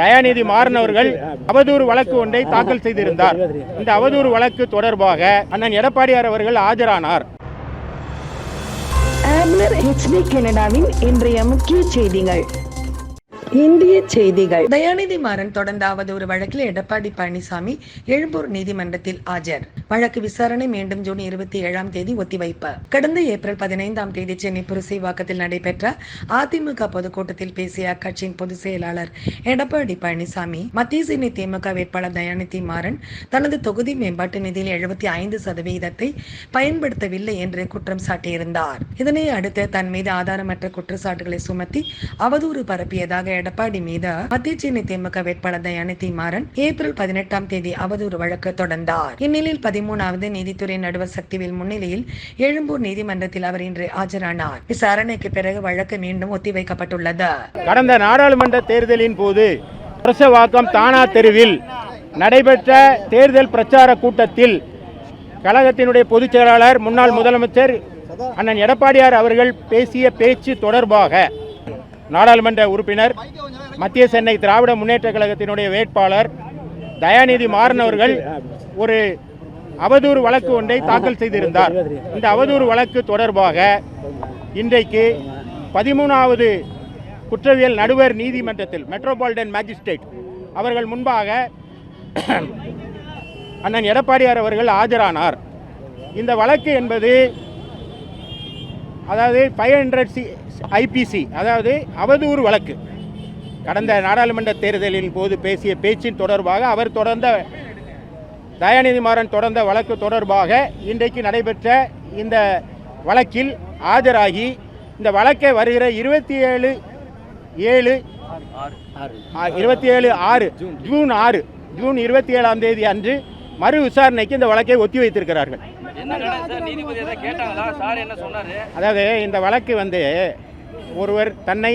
தயாநிதி மாறனவர்கள் அவதூறு வழக்கு ஒன்றை தாக்கல் செய்திருந்தார். இந்த அவதூறு வழக்கு தொடர்பாக அண்ணன் எடப்பாடியார் அவர்கள் ஆஜரானார். ஆம்லர் ஹெச்டி கனடாவின் இன்றைய முக்கிய செய்திகள். இந்திய செய்திகள். தயாநிதி மாறன் தொடர்ந்த அவதூறு வழக்கில் எடப்பாடி பழனிசாமி எழும்பூர் நீதிமன்றத்தில் ஆஜர். வழக்கு விசாரணை மீண்டும் ஜூன் இருபத்தி ஏழாம் தேதி ஒத்திவைப்பு. கடந்த ஏப்ரல் பதினைந்தாம் தேதி சென்னை புரசைவாக்கத்தில் நடைபெற்ற அதிமுக பொதுக்கூட்டத்தில் பேசிய அக்கட்சியின் பொதுச் செயலாளர் எடப்பாடி பழனிசாமி மத்திய சென்னை திமுக வேட்பாளர் தயாநிதி மாறன் தனது தொகுதி மேம்பாட்டு நிதியில் எழுபத்தி ஐந்து சதவீதத்தை பயன்படுத்தவில்லை என்று குற்றம் சாட்டியிருந்தார். இதனை அடுத்து தன் மீது ஆதாரமற்ற குற்றச்சாட்டுகளை சுமத்தி அவதூறு பரப்பியதாக எடப்பாடி மீது மத்திய சென்னை திமுக வேட்பாளர் தயாநிதி மாறன் ஏப்ரல் பதினெட்டாம் தேதி அவதூறு வழக்கு தொடர்ந்தார். இந்நிலையில் பதிமூணாவது நீதித்துறை நடுவர் சக்திவேல் முன்னிலையில் எழும்பூர் நீதிமன்றத்தில் அவர் இன்று ஆஜரானார். விசாரணைக்கு பிறகு வழக்கு மீண்டும் ஒத்திவைக்கப்பட்டுள்ளது. கடந்த நாடாளுமன்ற தேர்தலின் போது புரசவாக்கம் தானா தெருவில் நடைபெற்ற தேர்தல் பிரச்சார கூட்டத்தில் கழகத்தினுடைய பொதுச் செயலாளர் முன்னாள் முதலமைச்சர் அண்ணன் எடப்பாடியார் அவர்கள் பேசிய பேச்சு தொடர்பாக நாடாளுமன்ற உறுப்பினர் மத்திய சென்னை திராவிட முன்னேற்ற கழகத்தினுடைய வேட்பாளர் தயாநிதி மாறன் அவர்கள் ஒரு அவதூறு வழக்கு ஒன்றை தாக்கல் செய்திருந்தார். இந்த அவதூறு வழக்கு தொடர்பாக இன்றைக்கு பதிமூணாவது குற்றவியல் நடுவர் நீதிமன்றத்தில் மெட்ரோபாலிட்டன் மேஜிஸ்ட்ரேட் அவர்கள் முன்பாக அண்ணன் எடப்பாடியார் அவர்கள் ஆஜரானார். இந்த வழக்கு என்பது அதாவது ஃபைவ் ஹண்ட்ரட் சி ஐபிசி அதாவது அவதூறு வழக்கு. கடந்த நாடாளுமன்ற தேர்தலின் போது பேசிய பேச்சின் தொடர்பாக அவர் தொடர்ந்த தயாநிதி மாறன் தொடர்ந்த வழக்கு தொடர்பாக இன்றைக்கு நடைபெற்ற இந்த வழக்கில் ஆஜராகி இந்த வழக்கை வருகிற இருபத்தி ஏழு ஏழு இருபத்தி ஏழு ஆறு ஜூன் ஆறு ஜூன் இருபத்தி ஏழாம் தேதி அன்று மறு விசாரணைக்கு இந்த வழக்கை ஒத்தி வைத்திருக்கிறார்கள் அதாவது இந்த வழக்கு வந்து ஒருவர் தன்னை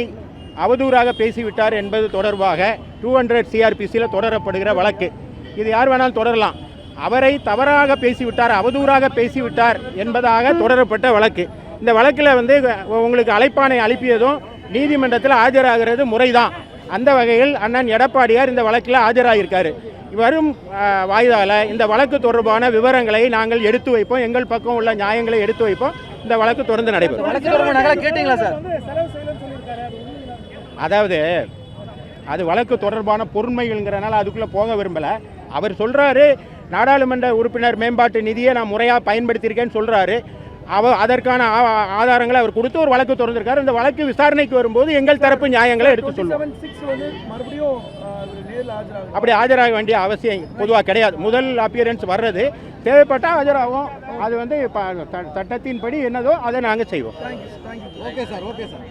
அவதூறாக பேசிவிட்டார் என்பது தொடர்பாக டூ ஹண்ட்ரட் சிஆர்பிசியில் தொடரப்படுகிற வழக்கு. இது யார் வேணாலும் தொடரலாம். அவரை தவறாக பேசிவிட்டார் அவதூறாக பேசிவிட்டார் என்பதாக தொடரப்பட்ட வழக்கு. இந்த வழக்கில் வந்து உங்களுக்கு அழைப்பானை அனுப்பியதும் நீதிமன்றத்தில் ஆஜராகிறது முறைதான். அந்த வகையில் அண்ணன் எடப்பாடியார் இந்த வழக்கில் ஆஜராகியிருக்காரு வரும் வாய்தால இந்த வழக்கு தொடர்பான விவரங்களை நாங்கள் எடுத்து வைப்போம். எங்கள் பக்கம் உள்ள நியாயங்களை எடுத்து வைப்போம். இந்த வழக்கு தொடர்ந்து நடைபெறும். வழக்கு தொடர்பாக நகலை கேட்டீங்களா சார்? அதாவது அது வழக்கு தொடர்பான பொருண்மைகள்ங்கிறனால அதுக்குள்ளே போக விரும்பலை. அவர் சொல்கிறாரு நாடாளுமன்ற உறுப்பினர் மேம்பாட்டு நிதியை நான் முறையாக பயன்படுத்தியிருக்கேன்னு சொல்கிறாரு அவ அதற்கான ஆதாரங்களை அவர் கொடுத்து ஒரு வழக்கு தொடர்ந்திருக்காரு. இந்த வழக்கு விசாரணைக்கு வரும்போது எங்கள் தரப்பு நியாயங்களை எடுத்து சொல்லுவோம். அப்படி ஆஜராக வேண்டிய அவசியம் பொதுவாக கிடையாது. முதல் அப்பியரன்ஸ் வர்றது. தேவைப்பட்டால் ஆஜராகும். அது வந்து இப்போ சட்டத்தின்படி என்னதோ அதை நாங்கள் செய்வோம். Okay sir okay sir